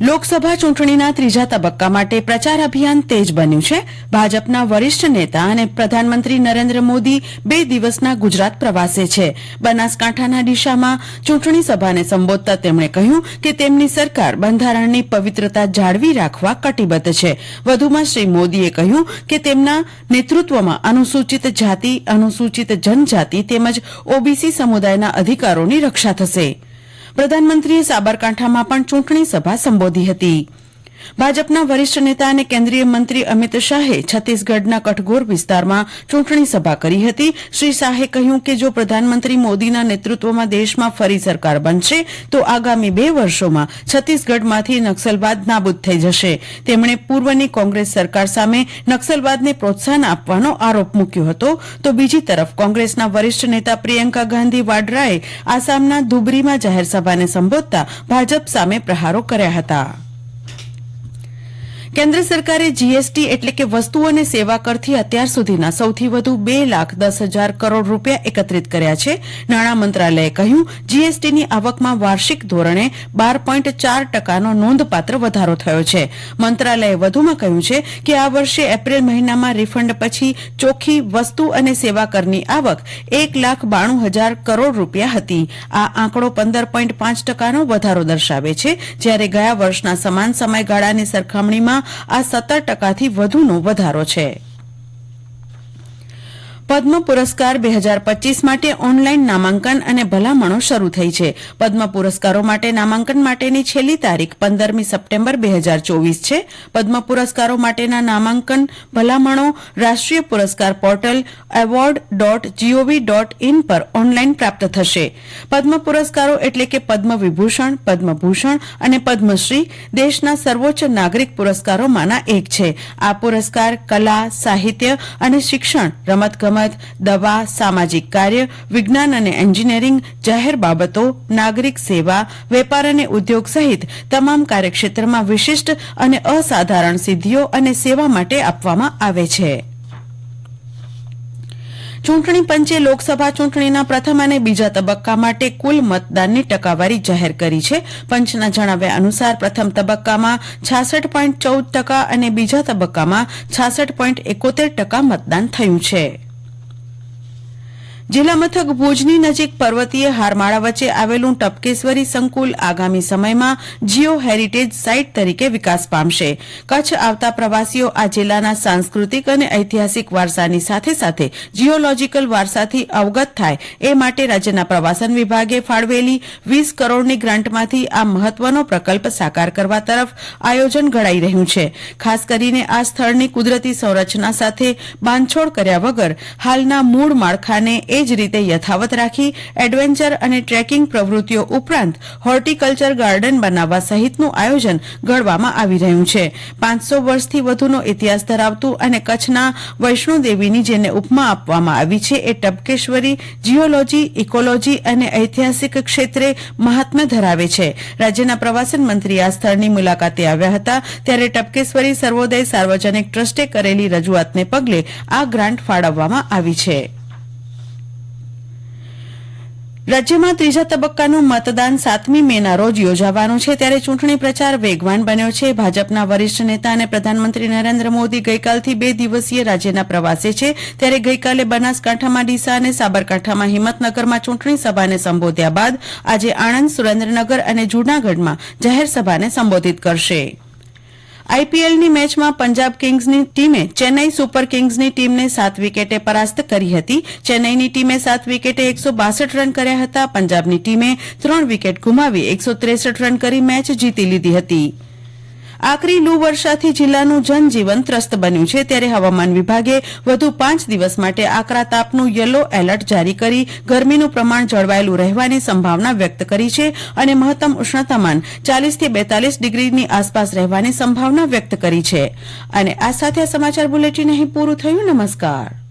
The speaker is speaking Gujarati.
લોકસભા ચૂંટણીના ત્રીજા તબક્કા માટે પ્રચાર અભિયાન તેજ બન્યું છે. ભાજપના વરિષ્ઠ નેતા અને પ્રધાનમંત્રી નરેન્દ્ર મોદી બે દિવસના ગુજરાત પ્રવાસે છે. બનાસકાંઠાના દિશામાં ચૂંટણી સભાને સંબોધતા તેમણે કહ્યું કે તેમની સરકાર બંધારણની પવિત્રતા જાળવી રાખવા કટિબદ્ધ છે. વધુમાં શ્રી મોદીએ કહ્યું કે તેમના નેતૃત્વમાં અનુસૂચિત જાતિ, અનુસૂચિત જનજાતિ તેમજ ઓબીસી સમુદાયના અધિકારોની રક્ષા થશે. પ્રધાનમંત્રીએ સાબરકાંઠામાં પણ ચૂંટણી સભા સંબોધી હતી. ભાજપના વરિષ્ઠ નેતા અને કેન્દ્રીય મંત્રી અમિત શાહે છત્તીસગઢના કઠગોર વિસ્તારમાં ચૂંટણી સભા કરી હતી. શ્રી શાહે કહ્યું કે જો પ્રધાનમંત્રી મોદીના નેતૃત્વમાં દેશમાં ફરી સરકાર બનશે, તો આગામી બે વર્ષોમાં છત્તીસગઢમાંથી નક્સલવાદ નાબૂદ થઈ જશે. તેમણે પૂર્વની કોંગ્રેસ સરકાર સામે નક્સલવાદને પ્રોત્સાહન આપવાનો આરોપ મૂક્યો હતો. તો બીજી તરફ કોંગ્રેસના વરિષ્ઠ નેતા પ્રિયંકા ગાંધી વાડ્રાએ આસામના ધુબરીમાં જાહેરસભાને સંબોધતા ભાજપ સામે પ્રહારો કર્યા હતા. કેન્દ્ર સરકારે જીએસટી એટલે કે વસ્તુ અને સેવા કરથી અત્યાર સુધીના સૌથી વધુ બે લાખ દસ હજાર કરોડ રૂપિયા એકત્રિત કર્યા છે. નાણાં મંત્રાલયે કહ્યું, જીએસટીની આવકમાં વાર્ષિક ધોરણે બાર પોઈન્ટ ચાર ટકાનો નોંધપાત્ર વધારો થયો છે. મંત્રાલયે વધુમાં કહ્યું છે કે આ વર્ષે એપ્રિલ મહિનામાં રિફંડ પછી ચોખ્ખી વસ્તુ અને સેવા કરની આવક એક લાખ બાણું હજાર કરોડ રૂપિયા હતી. આ આંકડો પંદર પોઈન્ટ પાંચ ટકાનો વધારો દર્શાવે છે. જ્યારે ગયા વર્ષના સમાન સમયગાળાની સરખામણીમાં આ સત્તર ટકાથી વધુનો વધારો છે. પદ્મ પુરસ્કાર બે હજાર પચીસ માટે ઓનલાઈન નામાંકન અને ભલામણો શરૂ થઈ છે. પદ્મ પુરસ્કારો માટે નામાંકન માટેની છેલ્લી તારીખ પંદરમી સપ્ટેમ્બર બે હજાર ચોવીસ છે. પદ્મ પુરસ્કારો માટેના નામાંકન, ભલામણો, રાષ્ટ્રીય પુરસ્કાર portal award dot gov dot in પર ઓનલાઈન પ્રાપ્ત થશે. પદ્મ પુરસ્કારો એટલે કે પદ્મ વિભૂષણ પદ્મભૂષણ અને પદ્મશ્રી દેશના સર્વોચ્ચ નાગરિક પુરસ્કારોમાંના એક છે. આ પુરસ્કાર કલા, સાહિત્ય અને શિક્ષણ રમતગમત દવા, સામાજિક કાર્ય, વિજ્ઞાન અને એન્જિનિયરિંગ, જાહેર બાબતો, નાગરિક સેવા, વેપાર અને ઉદ્યોગ સહિત તમામ કાર્યક્ષેત્રમાં વિશિષ્ટ અને અસાધારણ સિદ્ધિઓ અને સેવા માટે આપવામાં આવે છે. ચૂંટણી પંચે લોકસભા ચૂંટણીના પ્રથમ અને બીજા તબક્કા માટે કુલ મતદાનની ટકાવારી જાહેર કરી છે. પંચના જણાવ્યા અનુસાર પ્રથમ તબક્કામાં છાસઠ પોઈન્ટ ચૌદ ટકા અને બીજા તબક્કામાં છાસઠ પોઈન્ટ એકોતેર ટકા મતદાન થયું છે. જિલ્લા મથક ભુજની નજીક પર્વતીય હારમાળા વચ્ચે આવેલું ટપકેશ્વરી સંકુલ આગામી સમયમાં જીઓ હેરિટેજ સાઇટ તરીકે વિકાસ પામશે. કચ્છ આવતા પ્રવાસીઓ આ જિલ્લાના સાંસ્કૃતિક અને ઐતિહાસિક વારસાની સાથે સાથે જીઓલોજીકલ વારસાથી અવગત થાય એ માટે રાજ્યના પ્રવાસન વિભાગે ફાળવેલી વીસ કરોડની ગ્રાન્ટમાંથી આ મહત્વનો પ્રકલ્પ સાકાર કરવા તરફ આયોજન ઘડાઈ રહ્યું છે. ખાસ કરીને આ સ્થળની કુદરતી સંરચના સાથે બાંધછોડ કર્યા વગર હાલના મૂળ માળખાને એ જ રીતે યથાવત રાખી એડવેન્ચર અને ટ્રેકિંગ પ્રવૃત્તિઓ ઉપરાંત હોર્ટિકલ્ચર ગાર્ડન બનાવવા સહિતનું આયોજન ઘડવામાં આવી રહ્યું છે. પાંચસો વર્ષથી વધુનો ઇતિહાસ ધરાવતું અને કચ્છના વૈષ્ણોદેવીની જેને ઉપમા આપવામાં આવી છે એ ટપકેશ્વરી, જીઓલોજી, ઇકોલોજી અને ઐતિહાસિક ક્ષેત્રે મહાત્મ્ય ધરાવે છે. રાજ્યના પ્રવાસન મંત્રી આ સ્થળની મુલાકાતે આવ્યા હતા ત્યારે ટપકેશ્વરી સર્વોદય સાર્વજનિક ટ્રસ્ટે કરેલી રજૂઆતને પગલે આ ગ્રાન્ટ ફાળવવામાં આવી છે. રાજ્યમાં ત્રીજા તબક્કાનું મતદાન સાતમી મેના રોજ યોજાવાનું છે. ત્યારે ચૂંટણી પ્રચાર વેગવાન બન્યો છે. ભાજપના વરિષ્ઠ નેતા અને પ્રધાનમંત્રી નરેન્દ્ર મોદી ગઈકાલથી બે દિવસીય રાજ્યના પ્રવાસે છે. ત્યારે ગઈકાલે બનાસકાંઠામાં ડીસા અને સાબરકાંઠામાં હિંમતનગરમાં ચૂંટણી સભાને સંબોધ્યા બાદ આજે આણંદ, સુરેન્દ્રનગર અને જૂનાગઢમાં જાહેરસભાને સંબોધિત કરશે. આઈપીએલની મેચમાં પંજાબ કિંગ્સની ટીમે ચેન્નઈ સુપર કિંગ્સની ટીમને સાત વિકેટે પરાસ્ત કરી હતી. ચેન્નઈની ટીમે સાત વિકેટે એકસો રન કર્યા હતા. પંજાબની ટીમે ત્રણ વિકેટ ગુમાવી એકસો રન કરી મેચ જીતી લીધી હતી. આકરી લૂ વર્ષાથી જિલ્લાનું જનજીવન ત્રસ્ત બન્યું છે. ત્યારે હવામાન વિભાગે વધુ પાંચ દિવસ માટે આકરા તાપનું યલો એલર્ટ જારી કરી ગરમીનું પ્રમાણ જળવાયેલું રહેવાની સંભાવના વ્યક્ત કરી છે અને મહત્તમ ઉષ્ણતામાન ચાલીસથી બેતાલીસ ડિગ્રીની આસપાસ રહેવાની સંભાવના વ્યક્ત કરી છે. અને આ સાથે સમાચાર બુલેટિન અહીં પૂરું થયું. નમસ્કાર.